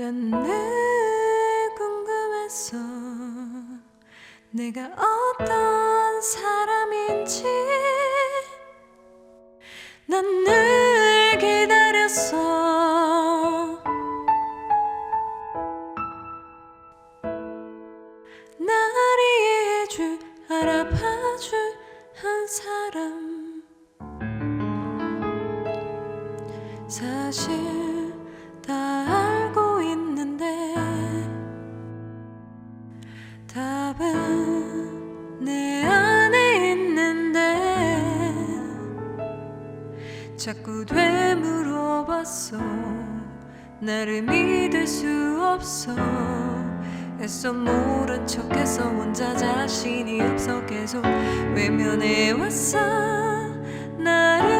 난 늘 궁금했어 내가 어떤 사람인지. 난 늘 기다렸어. 날 이해해줄 알아봐줄 한 사람. 사실 자꾸 되물어 봤어 나를 믿을 수 없어. 애써 모른 척해서 혼자 자신이 없어. 계속 외면해 왔어. 나를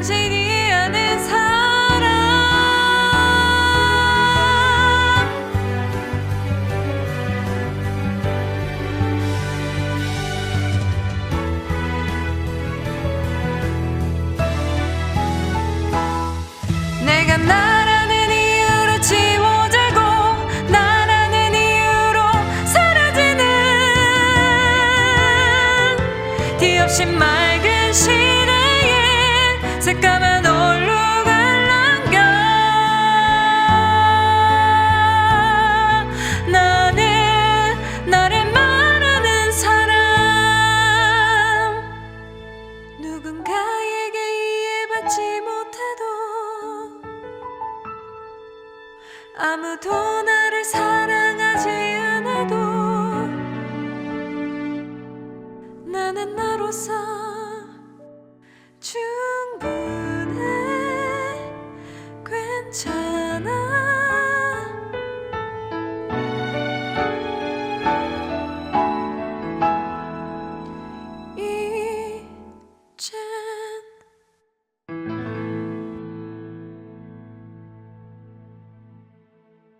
당신이 아는 사람. 내가 나라는 이유로 지워지고 나라는 이유로 사라지는 뒤없이 맑 아무도 나를 사랑하지 않아도 나는 나로서 충분해. 괜찮아.